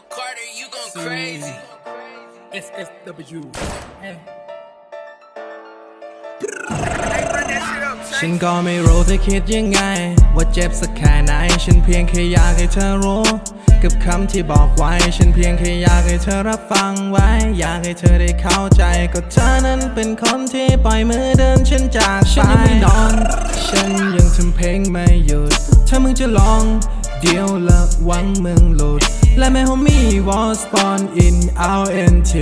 Yo, Carter, you going crazy. SSW ฉันก็ไม่รู้เธอคิดยังไง ว่าเจ็บสักแค่ไหน ฉันเพียงแค่อยากให้เธอรู้ กับคำที่บอกไว้ ฉันเพียงแค่อยากให้เธอรับฟังไว้ อยากให้เธอได้เข้าใจ ก็เธอนั้นเป็นคนที่ปล่อยมือเดินฉันจากไปฉันยังไม่นอน ฉันยังทำเพลงไม่หยุด ถ้ามึงจะลอง เดียวละหวังมึงหลุด และแม่ homie was born in our NT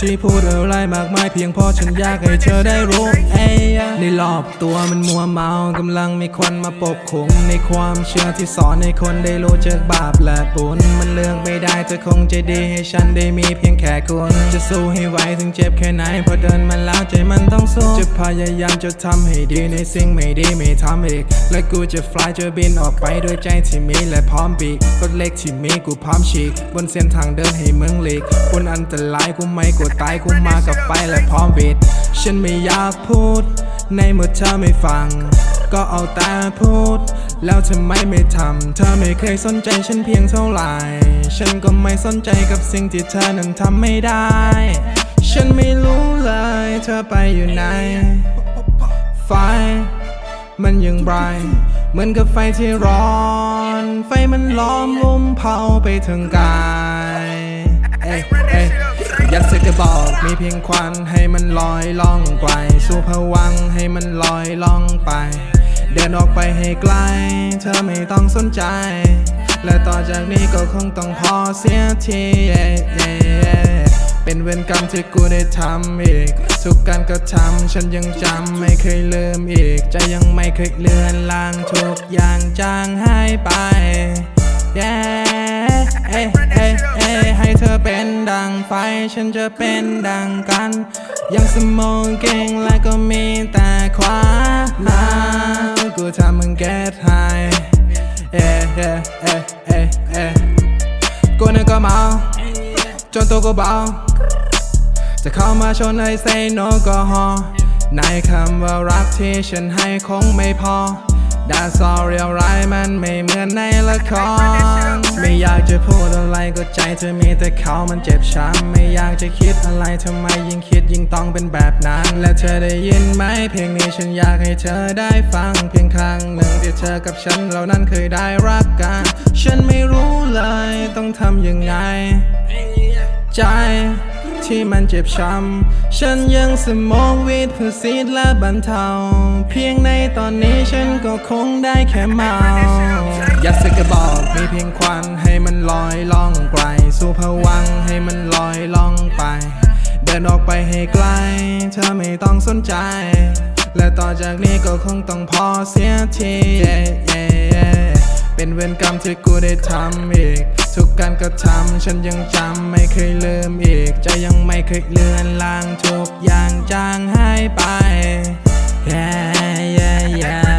ที่พูดอะไรมากมายเพียงพราะฉันอยากให้เธอได้รู้เอ้ยในรอบตัวมันมัวเมากำลังมีคนมาปกคุมในความเชื่อที่สอนให้คนได้รู้จักบาปและบุญมันเลือกไม่ได้เธอคงจะดีให้ฉันได้มีเพียงแค่คุณจะสู้ให้ไหวถึงเจ็บแค่ไหนพอเดินมาแล้วใจมันต้องสู้จะพยายามจะทำให้ดีในสิ่งไม่ดีไม่ทำอีกและกูจะ fly จะบินออกไปด้วยใจที่มีและพร้อมปีกกดเล็กที่มีกูพร้อมฉีก บนเส้นทางเดินให้มึงหลีกบนอันตรายกูไม่กลัวตายกูมากับไฟและพร้อมบิดฉันไม่อยากพูด ในเมื่อเธอไม่ฟัง ก็เอาแต่พูด แล้วทำไมไม่ทำ เธอไม่เคยสนใจฉันเพียงเท่าไหร่ ฉันก็ไม่สนใจกับสิ่งที่เธอนั้นทำไม่ได้ ฉันไม่รู้เลยเธอไปอยู่ไหน ไฟ มันยังไบรท์เหมือนกับไฟที่ร้อน ไฟมันล้อมลมเผาไปถึงกายเอ้ยเอ้ยอยากจะกระบอกมีเพียงควันให้มันลอยล่องไกล สู่ผวังให้มันลอยล่องไป เดินออกไปให้ไกล เธอไม่ต้องสนใจ และต่อจากนี้ก็คงต้องพอเสียที กรรมที่กูได้ทำอีก ทุกการกระทำฉันยังจำไม่เคยลืมอีก ใจยังไม่เคยเลือนลางทุกอย่างจางหายไปเย้เอ้เอ้เอ้ให้เธอเป็นดังไฟ ฉันจะเป็นดังกัน ยังสมองเก่งและก็มีแต่ขวานากูทำมึงแก้ไทยเอ้เอ้เอ้เอ้เอ้กูนึกก็เมาจนตัวกูเบา จะเข้ามาชนให้ say no ก็ฮอในคำว่ารักที่ฉันให้คงไม่พอดาซอเรียลไรายมันไม่เหมือนในละคร ไม่อยากจะพูดอะไรก็ใจเธอมีแต่เขามันเจ็บช้ำ ไม่อยากจะคิดอะไรทำไมยิ่งคิดยิ่งต้องเป็นแบบนั้น และเธอได้ยินไหมเพลงนี้ฉันอยากให้เธอได้ฟัง เพียงครั้งหนึ่งที่เธอกับฉันเหล่านั้นเคยได้รักกัน ฉันไม่รู้เลยต้องทำยังไง ใจ ที่มันเจ็บช้ำ ฉันยังสมองวิตเพื่อซีดและบรรเทา เพียงในตอนนี้ฉันก็คงได้แค่เมาอยากสึกกระบอกมีเพียงควันให้มันลอยล่องไกล สู่ผวังให้มันลอยล่องไป เดินออกไปให้ไกล เธอไม่ต้องสนใจ และต่อจากนี้ก็คงต้องพอเสียที เวรกรรมที่กูได้ทำอีก ทุกการกระทำฉันยังจำไม่เคยลืมอีก ใจยังไม่เคยเลือนลางทุกอย่างจางหายไป yeah yeah yeah